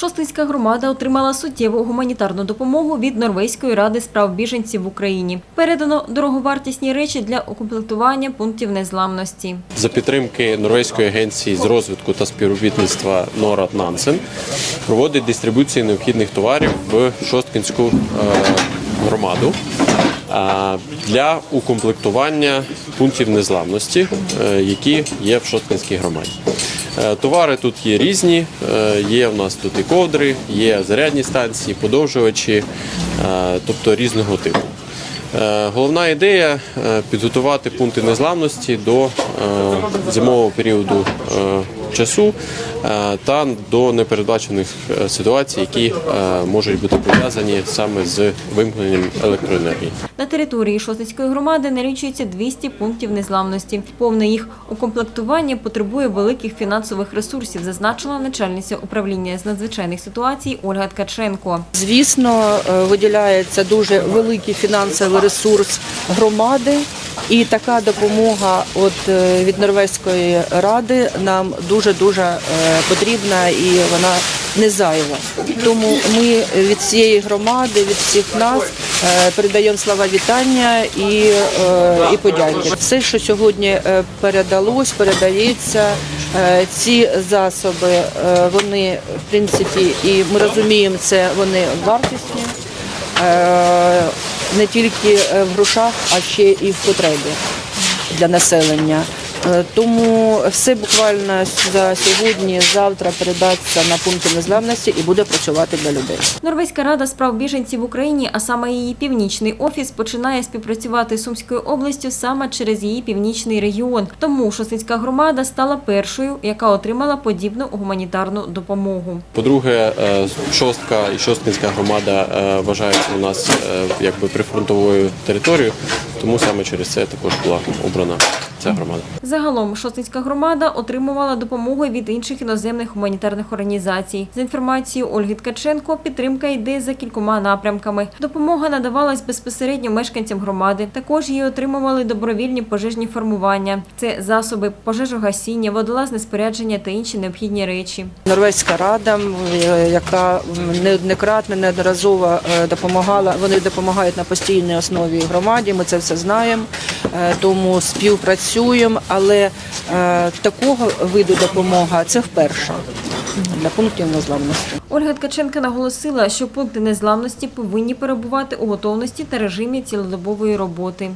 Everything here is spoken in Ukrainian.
Шостинська громада отримала суттєву гуманітарну допомогу від Норвезької ради справ біженців в Україні. Передано дороговартісні речі для укомплектування пунктів незламності. За підтримки Норвезької агенції з розвитку та співробітництва Норад Нансен проводить дистрибуцію необхідних товарів в Шосткинську е, громаду е, для укомплектування пунктів незламності, е, які є в Шосткинській громаді. Е, Товари тут є різні. е, Є в нас тут і ковдри, є зарядні станції, подовжувачі, е, тобто різного типу. Головна ідея підготувати пункти незламності до зимового періоду часу е, та до непередбачених е, ситуацій, які е, можуть бути пов'язані саме з вимкненням електроенергії. На території Шостинської громади налічується 200 пунктів незламності. Повне їх укомплектування потребує великих фінансових ресурсів, зазначила начальниця управління з надзвичайних ситуацій Ольга Ткаченко. Звісно, виділяється дуже великий фінансовий ресурс громади, і така допомога от від Норвезької ради нам дуже дуже потрібна і вона не зайва. Тому ми від всієї громади, від всіх нас е, передаємо слова вітання і, е, і подяки. Все, що сьогодні е, передалось, передається. Е, Ці засоби е, вони в принципі, і ми розуміємо, це вони вартісні е, не тільки е, в грошах, а ще і в потребі для населення. Е, Тому все буквально за сьогодні, завтра передаться на пункти незламності і буде працювати для людей. Норвезька рада справ біженців в Україні, а саме її північний офіс, починає співпрацювати з Сумською областю саме через її північний регіон. Тому Шостинська громада стала першою, яка отримала подібну гуманітарну допомогу. По-друге, е, шостка і шосткинська громада е, вважається у нас якби прифронтовою територією, тому саме через це також була обрана ця громада. Загалом Шостинська громада отримувала допомогу від інших іноземних гуманітарних організацій. За інформацією Ольги Ткаченко, підтримка йде за кількома напрямками. Допомога надавалась безпосередньо мешканцям громади. Також її отримували добровільні пожежні формування. Це засоби пожежогасіння, водолазне спорядження та інші необхідні речі. Норвезька рада, е, яка неоднократно, неодноразово е, допомагала, вони допомагають на постійній основі громаді. Ми це все знаємо, тому співпрацюємо. Але е, такого виду допомога це вперше для пунктів незламності. Ольга Ткаченка наголосила, що пункти незламності повинні перебувати у готовності та режимі цілодобової роботи.